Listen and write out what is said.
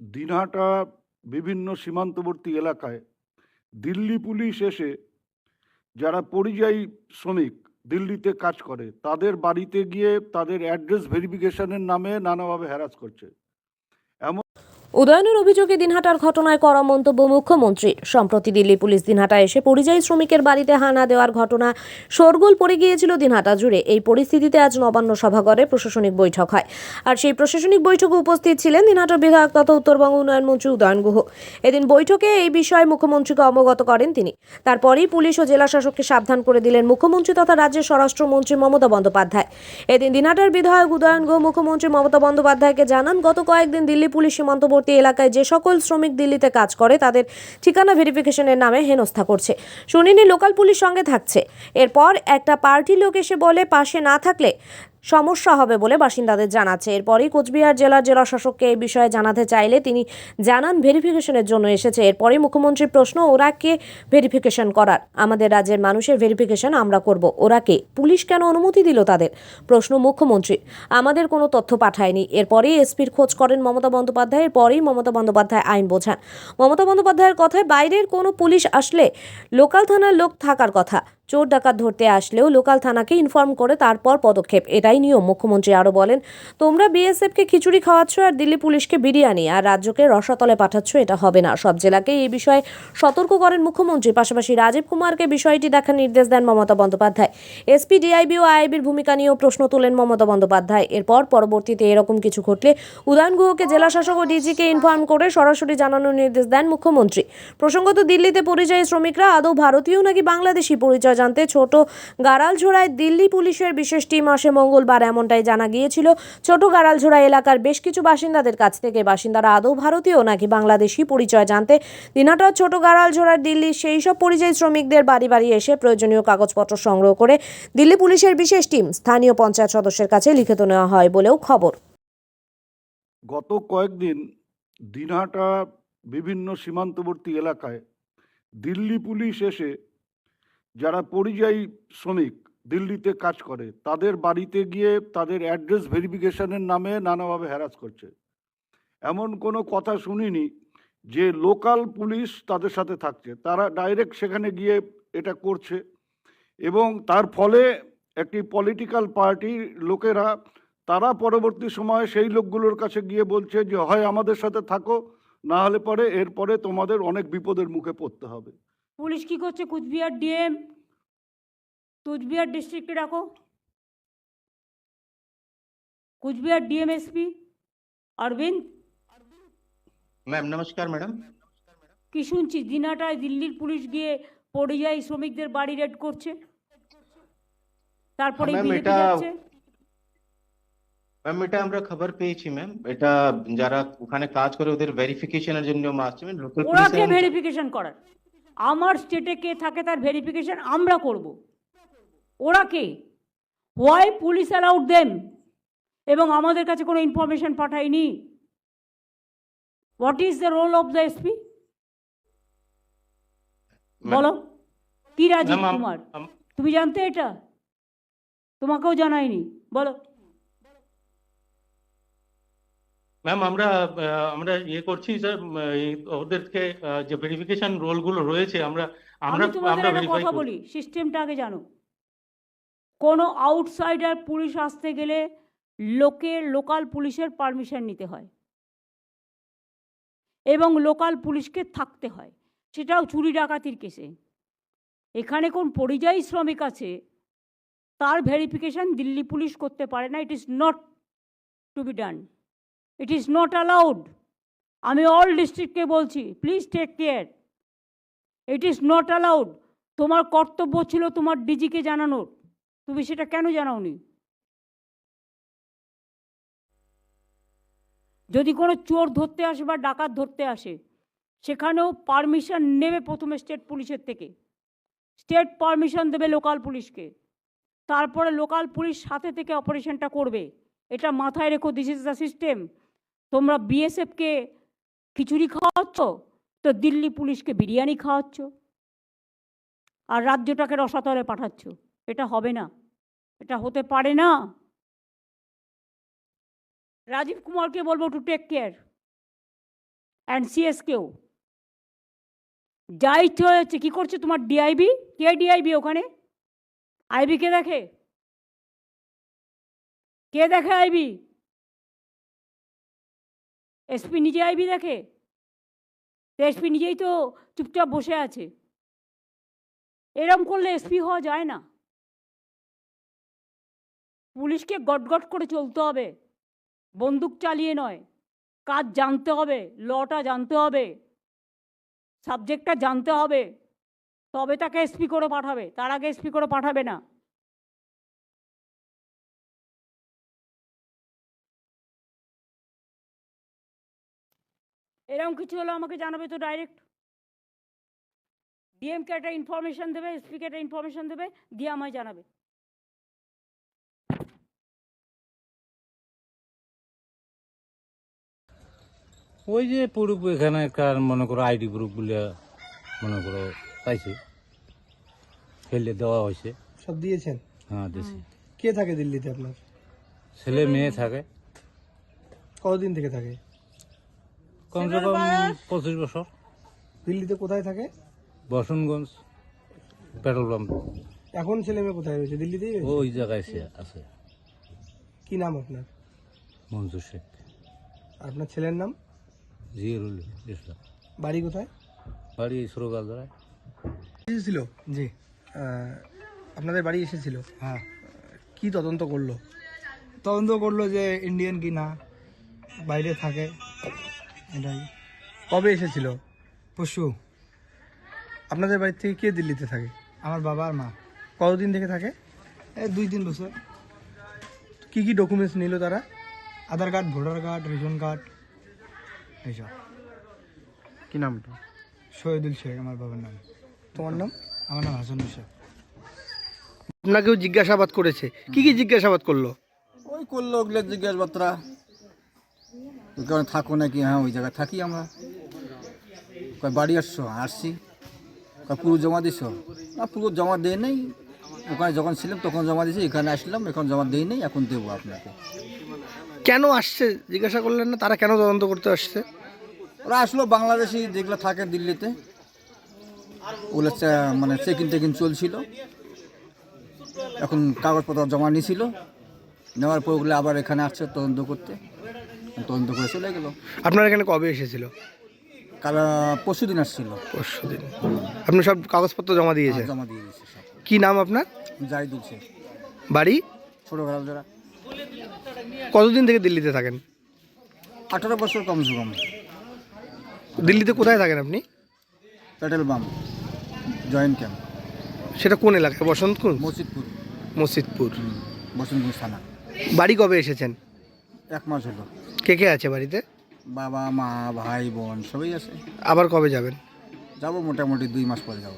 দিনহাটা বিভিন্ন সীমান্তবর্তী এলাকায় দিল্লি পুলিশ এসে যারা পরিযায়ী শ্রমিক দিল্লিতে কাজ করে, তাদের বাড়িতে গিয়ে তাদের অ্যাড্রেস ভেরিফিকেশনের নামে নানাভাবে হ্যারাস করছে। উদয়নের অভিযোগে দিনহাটার ঘটনায় করা মন্তব্য মুখ্যমন্ত্রী সম্প্রতি দিল্লি পুলিশ দিনহাটা এসে পরিযায়ী শ্রমিকের বাড়িতে হানা দেওয়ার ঘটনা শোরগোল পড়ে গিয়েছিল দিনহাটা জুড়ে। এই পরিস্থিতিতে আজ নবান্ন সভাঘরে প্রশাসনিক বৈঠক হয়। আর সেই প্রশাসনিক বৈঠকে উপস্থিত ছিলেন দিনহাটার বিধায়ক তথা উত্তরবঙ্গ উন্নয়ন মন্ত্রী উদয়ন গুহ। এদিন বৈঠকে এই বিষয়ে মুখ্যমন্ত্রীকে অবগত করেন তিনি। তারপরেই পুলিশ ও জেলা শাসককে সাবধান করে দিলেন মুখ্যমন্ত্রী তথা রাজ্যের স্বরাষ্ট্রমন্ত্রী মমতা বন্দ্যোপাধ্যায়। এদিন দিনহাটার বিধায়ক উদয়ন গুহ, মুখ্যমন্ত্রী মমতা বন্দ্যোপাধ্যায়কে জানান, গত কয়েকদিন দিল্লি পুলিশ সীমান্তবর্তী এলাকায় যে সকল শ্রমিক দিল্লিতে কাজ করে, তাদের ঠিকানা ভেরিফিকেশনের নামে হেনস্থা করছে। শুনিনি লোকাল পুলিশ সঙ্গে থাকছে। এরপর একটা পার্টি লোক এসে বলে, পাশে না থাকলে সমস্যা হবে বলে বাসিন্দাদের জানাচ্ছে। এরপরই কোচবিহার জেলার জেলা শাসককে এই বিষয়ে জানাতে চাইলে তিনি জানান ভেরিফিকেশনের জন্য এসেছে। এরপরই মুখ্যমন্ত্রীর প্রশ্ন, ওরা কে ভেরিফিকেশন করার? আমাদের রাজ্যের মানুষের ভেরিফিকেশন আমরা করব। ওরা কে? পুলিশ কেন অনুমতি দিল তাদের? প্রশ্ন মুখ্যমন্ত্রী। আমাদের কোনো তথ্য পাঠায়নি। এরপরেই এসপির খোঁজ করেন মমতা বন্দ্যোপাধ্যায়। এরপরেই মমতা বন্দ্যোপাধ্যায় আইন বোঝান। মমতা বন্দ্যোপাধ্যায়ের কথায় বাইরের কোনো পুলিশ আসলে লোকাল থানার লোক থাকার কথা। চোর ডাকাত ধরতে আসলেও লোকাল থানাকে ইনফর্ম করে তারপর পদক্ষেপ। এটাই নিয়ম, মুখ্যমন্ত্রী আরও বলেন। তোমরা বিএসএফকে খিচুড়ি খাওয়াচ্ছ আর দিল্লি পুলিশকে বিরিয়ানি, আর রাজ্যকে রসাতলে পাঠাচ্ছ, এটা হবে না। সব জেলাকে এই বিষয়ে সতর্ক করেন মুখ্যমন্ত্রী। পাশাপাশি রাজীব কুমারকে বিষয়টি দেখার নির্দেশ দেন মমতা বন্দ্যোপাধ্যায়। এসপি, ডিআইবি ও আইবির ভূমিকা নিয়েও প্রশ্ন তোলেন মমতা বন্দ্যোপাধ্যায়। এরপর পরবর্তীতে এরকম কিছু ঘটলে উদয়ন গুহকে জেলা শাসক ও ডিজিকে ইনফর্ম করে সরাসরি জানানোর নির্দেশ দেন মুখ্যমন্ত্রী। প্রসঙ্গত দিল্লিতে পরিযায়ী শ্রমিকরা, আদৌ ভারতীয় নাকি বাংলাদেশি পরিচয় জানতে ছোট গাড়ালঝোড়ায় দিল্লি পুলিশের বিশেষ টিম আসে মঙ্গলবার, এমনটাই জানা গিয়েছিল। ছোট গাড়ালঝোড়া এলাকার বেশ কিছু বাসিন্দাদের কাছ থেকে। বাসিন্দারা আদৌ ভারতীয় নাকি বাংলাদেশি পরিচয় জানতে দিনাটার ছোট গাড়ালঝোড়ার দিল্লির সেই সব পরিযায়ী শ্রমিকদের বাড়ি বাড়ি এসে প্রয়োজনীয় কাগজপত্র সংগ্রহ করে দিল্লি পুলিশের বিশেষ টিম স্থানীয় পঞ্চায়েত সদস্যের কাছে লিখিত নেওয়া হয় বলেও খবর। গত কয়েকদিন দিনহাটা বিভিন্ন সীমান্তবর্তী এলাকায় দিল্লি পুলিশ এসে যারা পরিযায়ী শ্রমিক দিল্লিতে কাজ করে, তাদের বাড়িতে গিয়ে তাদের অ্যাড্রেস ভেরিফিকেশনের নামে নানাভাবে হ্যারাস করছে। এমন কোনো কথা শুনিনি যে লোকাল পুলিশ তাদের সাথে থাকছে। তারা ডাইরেক্ট সেখানে গিয়ে এটা করছে এবং তার ফলে একটি পলিটিক্যাল পার্টির লোকেরা তারা পরবর্তী সময়ে সেই লোকগুলোর কাছে গিয়ে বলছে যে, হয় আমাদের সাথে থাকো, না হলে পরে এরপরে তোমাদের অনেক বিপদের মুখে পড়তে হবে। পুলিশ কী করছে? কুচবিহার ডিএম কুচবিহার ডিস্ট্রিক্টে ডাকো। Cooch Behar DM SP Arvind. Ma'am নমস্কার ম্যাডাম। কি শুনছি দিনাটায় দিল্লির পুলিশ গিয়ে পরিযায়ী শ্রমিকদের বাড়ি রেড করছে। তারপরে ম্যাম এটা আমরা খবর পেয়েছি ম্যাম। এটা যারা ওখানে কাজ করে ওদের ভেরিফিকেশনের জন্য আসছে লোকাল পুলিশ ভেরিফিকেশন করার? আমার স্টেটে কে থাকে তার ভেরিফিকেশন আমরা করব। ওরা কে? হোয়াই পুলিশ অ্যালাউড দেম এবং আমাদের কাছে কোনো information পাঠায়নি। What is the role of the SP বলো। কি রাজীব কুমার? তুমি জানতে এটা? তোমাকেও জানায়নি। বলো। ম্যাম আমরা আমরা ইয়ে করছি স্যার ওদেরকে যে ভেরিফিকেশন রোলগুলো রয়েছে আমরা আমরা আমরা ভেরিফাই কথা বলি সিস্টেমটা আগে জানো। কোনো আউটসাইডার পুলিশ আসতে গেলে লোকে লোকাল পুলিশের পারমিশন নিতে হয়। এবং লোকাল পুলিশকে থাকতে হয়। সেটাও চুরি ডাকাতির কেসে এখানে কোন পরিযায়ী শ্রমিক আছে তার ভেরিফিকেশন দিল্লি পুলিশ করতে পারে না it is not to be done it is not allowed আমি অল ডিস্ট্রিক্টকে বলছি please take care it is not allowed তোমার কর্তব্য ছিল তোমার ডিজিকে জানানোর। তুমি সেটা কেন জানাওনি? যদি কোনো চোর ধরতে আসে বা ডাকাত ধরতে আসে, সেখানেও পারমিশন নেবে প্রথমে স্টেট পুলিশের থেকে। স্টেট পারমিশন দেবে লোকাল পুলিশকে। তারপরে লোকাল পুলিশ সাথে থেকে অপারেশনটা করবে। এটা মাথায় রেখো দিস ইজ দ্য সিস্টেম তোমরা বিএসএফকে খিচুড়ি খাওয়াচ্ছ, তো দিল্লি পুলিশকে বিরিয়ানি খাওয়াচ্ছ, আর রাজ্যটাকে রসাতলে পাঠাচ্ছ। এটা হবে না। এটা হতে পারে না। রাজীব কুমারকে বলব টু টেক কেয়ার এনসিএসকেও যা ইচ্ছে হয়েছে, কী করছে তোমার ডিআইবি কে ডিআইবি ওখানে? আইবি কে দেখে? কে দেখে আইবি এসপি নিজে আইবি দেখে? এসপি নিজেই তো চুপচাপ বসে আছে। এরম করলে এসপি হওয়া যায় না। পুলিশকে গটগট করে চলতে হবে। বন্দুক চালিয়ে নয়। কাজ জানতে হবে, লটা জানতে হবে। সাবজেক্টটা জানতে হবে। তবে তাকে এসপি করে পাঠাবে। তার আগে এসপি করে পাঠাবে না। এরকম কিছু হলে আমাকে জানাবে তো ডাইরেক্ট ডিএমকে একটা ইনফরমেশন দেবে এসপিকে একটা ইনফরমেশন দেবে দিয়ে আমায় জানাবে। ওই যে প্রুফ এখানকার মনে করো আইডি প্রুফগুলো মনে করো পাইছে। ফেলে দেওয়া হয়েছে। সব দিয়েছেন? হ্যাঁ দেশে কে থাকে দিল্লিতে আপনার? ছেলে মেয়ে থাকে। কতদিন থেকে থাকে? কমসে কম পঁচিশ বছর। দিল্লিতে কোথায় থাকে? Basanganj petrol pump. এখন ছেলে মেয়ে কোথায় রয়েছে? দিল্লিতেই ওই জায়গায় সে আছে। কি নাম আপনার? মঞ্জুর শেখ। আপনার ছেলের নাম? জিয়ারুল ইসলাম। বাড়ি কোথায়? বাড়ি সুরগাল দ্বারা এসেছিল? জি। আপনাদের বাড়ি এসেছিল? হ্যাঁ। কি তদন্ত করল? তদন্ত করল যে ইন্ডিয়ান কি না বাইরে থাকে। এটাই। কবে এসেছিল? পশু আপনাদের বাড়ি থেকে কে দিল্লিতে থাকে? আমার বাবা আর মা। কতদিন থেকে থাকে? এই দুই তিন বছর। কি কি ডকুমেন্টস নিল তারা? Aadhaar card voter card ration card এইসব। কি নামটা শহীদুল শেখ আমার বাবার নাম। তোমার নাম? আমার নাম হাসান শেখ আপনাকেও জিজ্ঞাসাবাদ করেছে। কি কি জিজ্ঞাসাবাদ করল? ওই করল ওগুলো জিজ্ঞাসাবাদরা। ওখানে থাকো নাকি? হ্যাঁ ওই জায়গায় থাকি আমরা। কয় বাড়ি আসছো? আসছি। কয় পুরো জমা দিছ? না পুরো জমা দেয় নেই। ওখানে যখন ছিলাম তখন জমা দিয়েছি এখানে আসলাম এখন জমা দেই নেই এখন দেবো আপনাকে। কেন আসছে? জিজ্ঞাসা করলেন না তারা কেন তদন্ত করতে আসছে? ওরা আসলো বাংলাদেশি যেগুলো থাকে দিল্লিতে। ওগুলো মানে চেকিং টেকিং চলছিল। এখন কাগজপত্র জমা নিয়েছিল। নেওয়ার পর ওগুলো আবার এখানে আসছে তদন্ত করতে। তদন্ত করে চলে গেলো। আপনার এখানে কবে এসেছিল? কাল পরশু দিন আসছিল। পরশু দিন। আপনি সব কাগজপত্র জমা দিয়েছেন? জমা দিয়ে দিয়েছে সব। কি নাম আপনার? যাই দিচ্ছে বাড়ি? ছোটো যারা কতদিন থেকে দিল্লিতে থাকেন? আঠারো বছর কমসে কম। দিল্লিতে কোথায় থাকেন আপনি? Petrol pump joint camp. সেটা কোন এলাকায়? বসন্তকুঞ্জ মসজিদপুর। মসজিদপুর। বসন্তপুর থানা। বাড়ি কবে এসেছেন? এক মাস হলো। কে কে আছে বাড়িতে? বাবা মা ভাই বোন সবাই আছে। আবার কবে যাবেন? যাব মোটামুটি দুই মাস পরে যাব।